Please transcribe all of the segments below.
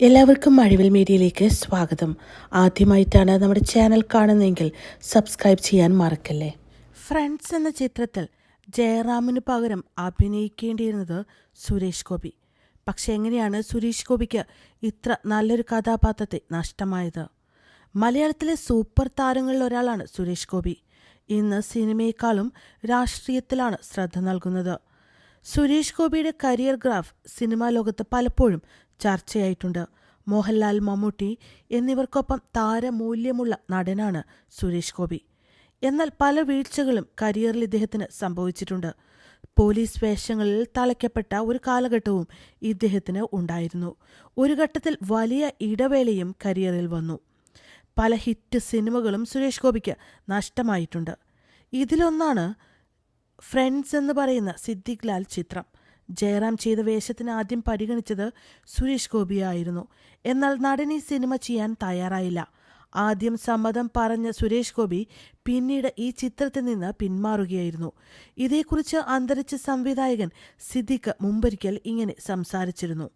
എല്ലാവർക്കും മഴവിൽ മീഡിയയിലേക്ക് സ്വാഗതം. ആദ്യമായിട്ടാണ് നമ്മുടെ ചാനൽ കാണുന്നതെങ്കിൽ സബ്സ്ക്രൈബ് ചെയ്യാൻ മറക്കല്ലേ? ഫ്രണ്ട്സ് എന്ന ചിത്രത്തിൽ ജയറാമിന് പകരം അഭിനയിക്കേണ്ടിയിരുന്നത് സുരേഷ് ഗോപി. പക്ഷെ എങ്ങനെയാണ് സുരേഷ് ഗോപിക്ക് ഇത്ര നല്ലൊരു കഥാപാത്രത്തെ നഷ്ടമായത്? മലയാളത്തിലെ സൂപ്പർ താരങ്ങളിൽ ഒരാളാണ് സുരേഷ് ഗോപി. ഇന്ന് സിനിമയെക്കാളും രാഷ്ട്രീയത്തിലാണ് ശ്രദ്ധ നൽകുന്നത്. സുരേഷ് ഗോപിയുടെ കരിയർ ഗ്രാഫ് സിനിമാ ലോകത്ത് പലപ്പോഴും ചർച്ചയായിട്ടുണ്ട്. മോഹൻലാൽ മമ്മൂട്ടി എന്നിവർക്കൊപ്പം താരമൂല്യമുള്ള നടനാണ് സുരേഷ് ഗോപി. എന്നാൽ പല വീഴ്ചകളും കരിയറിൽ ഇദ്ദേഹത്തിന് സംഭവിച്ചിട്ടുണ്ട്. പോലീസ് വേഷങ്ങളിൽ തളയ്ക്കപ്പെട്ട ഒരു കാലഘട്ടവും ഇദ്ദേഹത്തിന് ഉണ്ടായിരുന്നു. ഒരു ഘട്ടത്തിൽ വലിയ ഇടവേളയും കരിയറിൽ വന്നു. പല ഹിറ്റ് സിനിമകളും സുരേഷ് ഗോപിക്ക് നഷ്ടമായിട്ടുണ്ട്. ഇതിലൊന്നാണ് ഫ്രണ്ട്സ് എന്ന് പറയുന്ന സിദ്ദിഖ് ലാൽ ചിത്രം. ജയറാം ചെയ്ത വേഷത്തിന് ആദ്യം പരിഗണിച്ചത് സുരേഷ് ഗോപിയായിരുന്നു എന്നാൽ നടൻ ഈ സിനിമ ചെയ്യാൻ തയ്യാറായില്ല. ആദ്യം സമ്മതം പറഞ്ഞ സുരേഷ് ഗോപി പിന്നീട് ഈ ചിത്രത്തിൽ നിന്ന് പിന്മാറുകയായിരുന്നു. ഇതേക്കുറിച്ച് അന്തരിച്ച സംവിധായകൻ സിദ്ദിഖ് മുമ്പൊരിക്കൽ ഇങ്ങനെ സംസാരിച്ചിരുന്നു.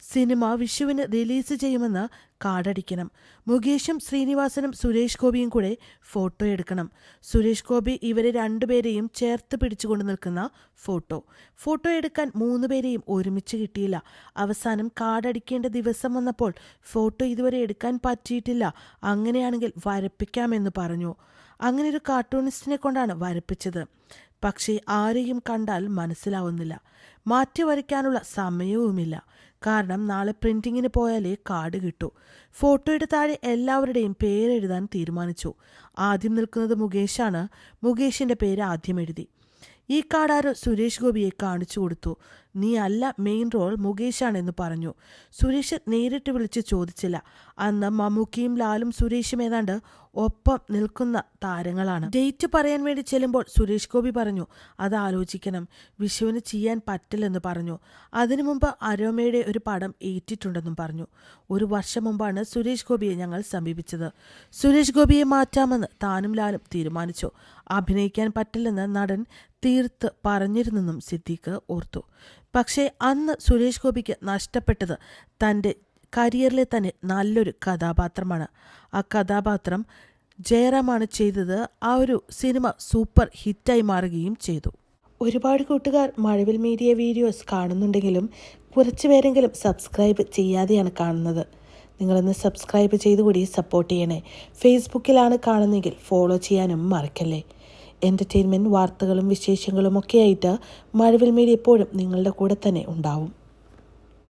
സിനിമ വിഷുവിന് റിലീസ് ചെയ്യുമെന്ന് കാർഡടിക്കണം. മുകേഷും ശ്രീനിവാസനും സുരേഷ് ഗോപിയും കൂടെ ഫോട്ടോ എടുക്കണം. സുരേഷ് ഗോപി ഇവരെ രണ്ടുപേരെയും ചേർത്ത് പിടിച്ചുകൊണ്ട് നിൽക്കുന്ന ഫോട്ടോ. ഫോട്ടോ എടുക്കാൻ മൂന്ന് പേരെയും ഒരുമിച്ച് കിട്ടിയില്ല. അവസാനം കാർഡടിക്കേണ്ട ദിവസം വന്നപ്പോൾ ഫോട്ടോ ഇതുവരെ എടുക്കാൻ പറ്റിയിട്ടില്ല. അങ്ങനെയാണെങ്കിൽ വരപ്പിക്കാമെന്ന് പറഞ്ഞു. അങ്ങനെ ഒരു കാർട്ടൂണിസ്റ്റിനെ കൊണ്ടാണ് വരപ്പിച്ചത്. പക്ഷേ ആരെയും കണ്ടാൽ മനസ്സിലാവുന്നില്ല. മാറ്റി വരയ്ക്കാനുള്ള സമയവുമില്ല. കാരണം നാളെ പ്രിന്റിങ്ങിന് പോയാലേ കാർഡ് കിട്ടൂ. ഫോട്ടോയുടെ താഴെ എല്ലാവരുടെയും പേരെഴുതാൻ തീരുമാനിച്ചു. ആദ്യം നിൽക്കുന്നത് മുകേഷാണ്. മുകേഷിന്റെ പേര് ആദ്യം എഴുതി. ഈ കാർഡാരോ സുരേഷ് ഗോപിയെ കാണിച്ചു കൊടുത്തു. നീ അല്ല മെയിൻ റോൾ മുകേഷാണെന്ന് പറഞ്ഞു. സുരേഷ് നേരിട്ട് വിളിച്ച് ചോദിച്ചില്ല. അന്ന് മമ്മൂക്കിയും ലാലും സുരേഷും ഏതാണ്ട് ഒപ്പം നിൽക്കുന്ന താരങ്ങളാണ്. ഡേറ്റ് പറയാൻ വേണ്ടി ചെല്ലുമ്പോൾ സുരേഷ് ഗോപി പറഞ്ഞു അത് ആലോചിക്കണം. വിഷുവിന് ചെയ്യാൻ പറ്റില്ലെന്ന് പറഞ്ഞു. അതിനു മുമ്പ് അരോമയുടെ ഒരു പടം ഏറ്റിട്ടുണ്ടെന്നും പറഞ്ഞു. ഒരു വർഷം മുമ്പാണ് സുരേഷ് ഗോപിയെ ഞങ്ങൾ സമീപിച്ചത്. സുരേഷ് ഗോപിയെ മാറ്റാമെന്ന് താനും ലാലും തീരുമാനിച്ചു. അഭിനയിക്കാൻ പറ്റില്ലെന്ന് നടൻ തീർത്ത് പറഞ്ഞിരുന്നെന്നും സിദ്ദീഖ് ഓർത്തു. പക്ഷേ അന്ന് സുരേഷ് ഗോപിക്ക് നഷ്ടപ്പെട്ടത് തന്റെ കരിയറിലെ തന്നെ നല്ലൊരു കഥാപാത്രമാണ്. ആ കഥാപാത്രം ജയറാമാണ് ചെയ്തത്. ആ ഒരു സിനിമ സൂപ്പർ ഹിറ്റായി മാറുകയും ചെയ്തു. ഒരുപാട് കൂട്ടുകാർ മഴവിൽ മീഡിയ വീഡിയോസ് കാണുന്നുണ്ടെങ്കിലും കുറച്ച് പേരെങ്കിലും സബ്സ്ക്രൈബ് ചെയ്യാതെയാണ് കാണുന്നത്. നിങ്ങളൊന്ന് സബ്സ്ക്രൈബ് ചെയ്തുകൂടി സപ്പോർട്ട് ചെയ്യണേ. ഫേസ്ബുക്കിലാണ് കാണുന്നതെങ്കിൽ ഫോളോ ചെയ്യാനും മറക്കല്ലേ. എന്റർടൈൻമെന്റ് വാർത്തകളും വിശേഷങ്ങളും ഒക്കെയായിട്ട് മഴവിൽ മീഡിയ എപ്പോഴും നിങ്ങളുടെ കൂടെ തന്നെ ഉണ്ടാവും.